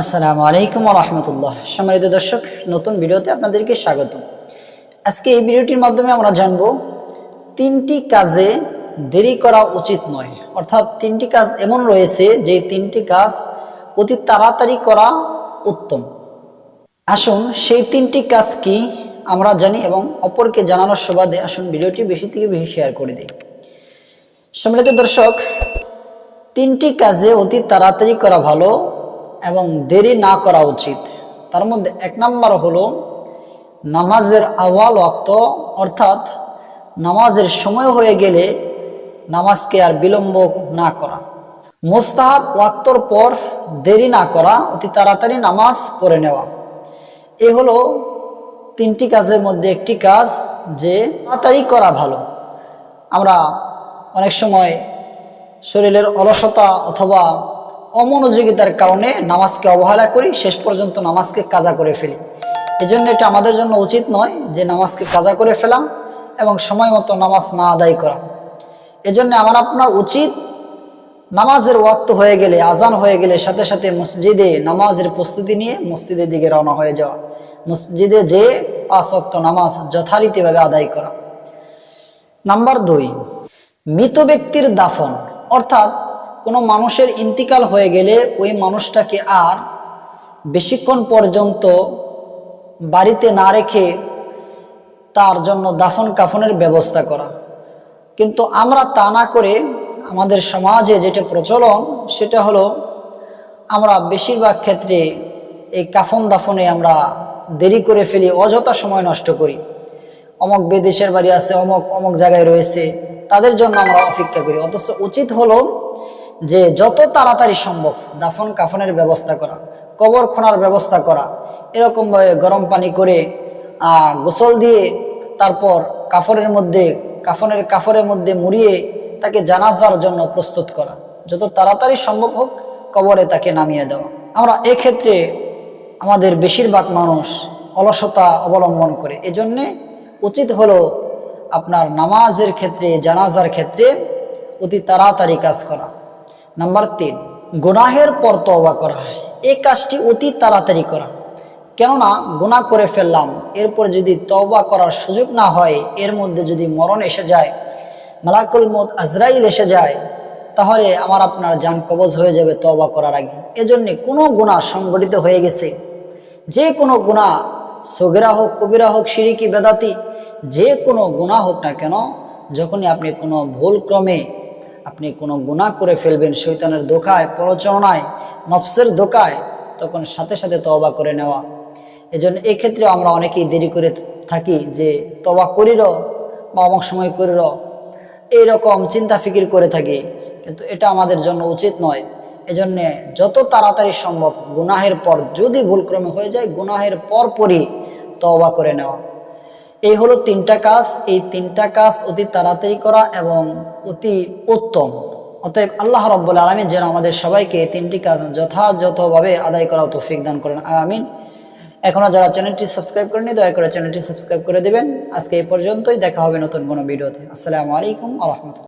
আসসালামু আলাইকুম রহমতুল্লাহ। সম্মানিত দর্শক, নতুন ভিডিওতে আপনাদেরকে স্বাগত আজকে এই ভিডিওটির মাধ্যমে আমরা জানব, তিনটি কাজে দেরি করা উচিত নয়। অর্থাৎ তিনটি কাজ এমন রয়েছে যে তিনটি কাজ অতি তাড়াতাড়ি করা উত্তম। আসুন, সেই তিনটি কাজ কি আমরা জানি এবং অপরকে জানানোর সুবাদে আসুন ভিডিওটি বেশি থেকে বেশি শেয়ার করে দিই। সম্মানিত দর্শক, তিনটি কাজে অতি তাড়াতাড়ি করা ভালো এবং দেরি না করা উচিত। তার মধ্যে এক নম্বর হলো, নামাজের আওয়াল ওয়াক্ত, অর্থাৎ নামাজের সময় হয়ে গেলে নামাজকে আর বিলম্ব না করা। মোস্তাহাব ওয়াক্তর পর দেরি না করা, অতি তাড়াতাড়ি নামাজ পড়ে নেওয়া। এ হলো তিনটি কাজের মধ্যে একটি কাজ যে তাড়াতাড়ি করা ভালো। আমরা অনেক সময় শরীরের অলসতা অথবা অমনোযোগিতার কারণে নামাজকে অবহেলা করি, শেষ পর্যন্ত নামাজকে কাজা করে ফেলি। এজন্য এটা আমাদের জন্য উচিত নয় যে নামাজকে কাজা করে ফেলা এবং সময় মতো নামাজ না আদায় করা। এজন্য আমার আপনার উচিত নামাজের ওয়াক্ত হয়ে গেলে আজান হয়ে গেলে সাথে সাথে মসজিদে নামাজের প্রস্তুতি নিয়ে মসজিদের দিকে রওনা হয়ে যাওয়া। মসজিদে যে পাঁচ নামাজ যথারীতিভাবে আদায় করা। নাম্বার দুই, মৃত ব্যক্তির দাফন, অর্থাৎ কোনো মানুষের ইন্তিকাল হয়ে গেলে ওই মানুষটাকে আর বেশিক্ষণ পর্যন্ত বাড়িতে না রেখে তার জন্য দাফন কাফনের ব্যবস্থা করা। কিন্তু আমরা তা না করে আমাদের সমাজে যেটা প্রচলন, সেটা হলো আমরা বেশিরভাগ ক্ষেত্রে এই কাফন দাফনে আমরা দেরি করে ফেলি, অযথা সময় নষ্ট করি। অমক বিদেশের বাড়ি আছে, অমক অমক জায়গায় রয়েছে, তাদের জন্য আমরা অপেক্ষা করি। অথচ উচিত হলো যে যত তাড়াতাড়ি সম্ভব দাফন কাফনের ব্যবস্থা করা, কবর খোনার ব্যবস্থা করা এরকমভাবে গরম পানি করে গোসল দিয়ে তারপর কাফনের মধ্যে, কাফনের কাফরের মধ্যে মুড়িয়ে তাকে জানাজার জন্য প্রস্তুত করা। যত তাড়াতাড়ি সম্ভব হোক কবরে তাকে নামিয়ে দেওয়া। আমরা এক্ষেত্রে আমাদের বেশিরভাগ মানুষ অলসতা অবলম্বন করে। এজন্যে উচিত হলো আপনার নামাজের ক্ষেত্রে, জানাজার ক্ষেত্রে অতি তাড়াতাড়ি কাজ করা। নাম্বার তিন গুনাহের পর তওবা করা। এই কাজটি অতি তাড়াতাড়ি করা। কেননা, গুনাহ করে ফেললাম, এরপর যদি তওবা করার সুযোগ না হয়, এর মধ্যে যদি মরণ এসে যায়, মালাকুল মত আজরাইল এসে যায়, তাহলে আমার আপনার যান কবজ হয়ে যাবে তওবা করার আগে। এজন্য কোনো গুনাহ সংগঠিত হয়ে গেছে। যে কোনো গুনাহ, সগেরা হোক, কবিরা হোক, সিরিকি, বেদাতি, যে কোনো গুনাহ হোক না কেন, যখনই আপনি কোনো ভুল ক্রমে আপনি কোনো গুনাহ করে ফেলবেন শৈতানের দোকায় প্ররোচনায়, নফসের দোকায় তখন সাথে সাথে তওবা করে নেওয়া। এজন্য এক্ষেত্রে আমরা অনেকেই দেরি করে থাকি যে তবা করির বা অমক সময় করির এইরকম চিন্তা ফিকির করে থাকি, কিন্তু এটা আমাদের জন্য উচিত নয়। এজন্যে যত তাড়াতাড়ি সম্ভব গুনাহের পর যদি ভুলক্রমে হয়ে যায়, গুনাহের পর পরই তওবা করে নেওয়া। এই হলো তিনটা কাজ, এই তিনটা কাজ অতি তাড়াতাড়ি করা এবং অতি উত্তম। অতএব আল্লাহ রব্বুল আলমিন যেন আমাদের সবাইকে এই তিনটি কাজ যথাযথভাবে আদায় করা তৌফিক দান করেন। আমিন। এখনও যারা চ্যানেলটি সাবস্ক্রাইব করেনি দয়া করে চ্যানেলটি সাবস্ক্রাইব করে দেবেন। আজকে এই পর্যন্তই, দেখা হবে নতুন কোনো ভিডিওতে। আসসালামু আলাইকুম আ রহমতুল্লাহ।